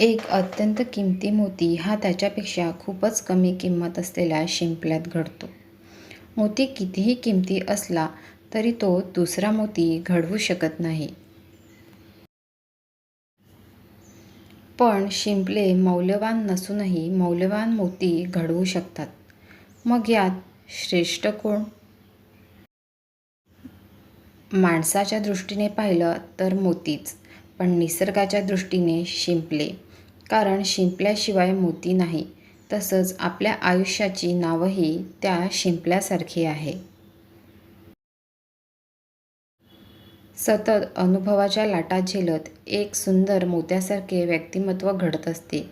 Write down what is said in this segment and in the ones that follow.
एक अत्यंत किमती मोती हा त्याच्यापेक्षा खूपच कमी किंमत असलेल्या शिंपल्यात घडतो. मोती कितीही किमती असला तरी तो दुसरा मोती घडवू शकत नाही. पण शिंपले मौल्यवान नसूनही मौल्यवान मोती घडवू शकतात. मग यात श्रेष्ठ कोण? माणसाच्या दृष्टीने पाहिलं तर मोतीच, पण निसर्गाच्या दृष्टीने शिंपले. कारण शिंपल्याशिवाय मोती नाही. तसंच आपल्या आयुष्याची नावही त्या शिंपल्यासारखी आहे. सतत अनुभवाच्या लाटा झेलत एक सुंदर मोत्यासारखे व्यक्तिमत्व घडत असते.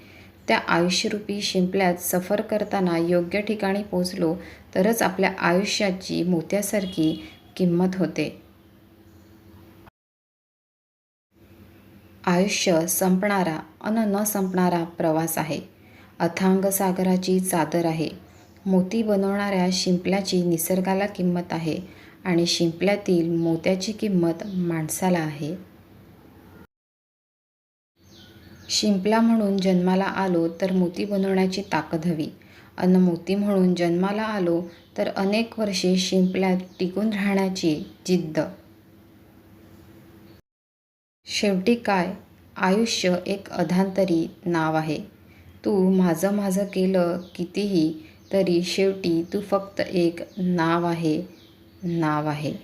त्या आयुष्यरूपी शिंपल्यात सफर करताना योग्य ठिकाणी पोचलो तरच आपल्या आयुष्याची मोत्यासारखी किंमत होते. आयुष्य संपणारा अन न संपणारा प्रवास आहे. अथांग सागराची चादर आहे. मोती बनवणाऱ्या शिंपल्याची निसर्गाला किंमत आहे आणि शिंपल्यातील मोत्याची किंमत माणसाला आहे. शिंपला म्हणून जन्माला आलो तर मोती बनवण्याची ताकद हवी अन मोती म्हणून जन्माला आलो तर अनेक वर्षे शिंपल्यात टिकून राहण्याची जिद्द. शेवटी काय? आयुष्य एक अधांतरी नाव आहे. तू माझं माझं केलं कितीही तरी शेवटी तू फक्त एक नाव आहे नाव आहे.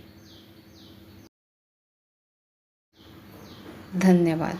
धन्यवाद.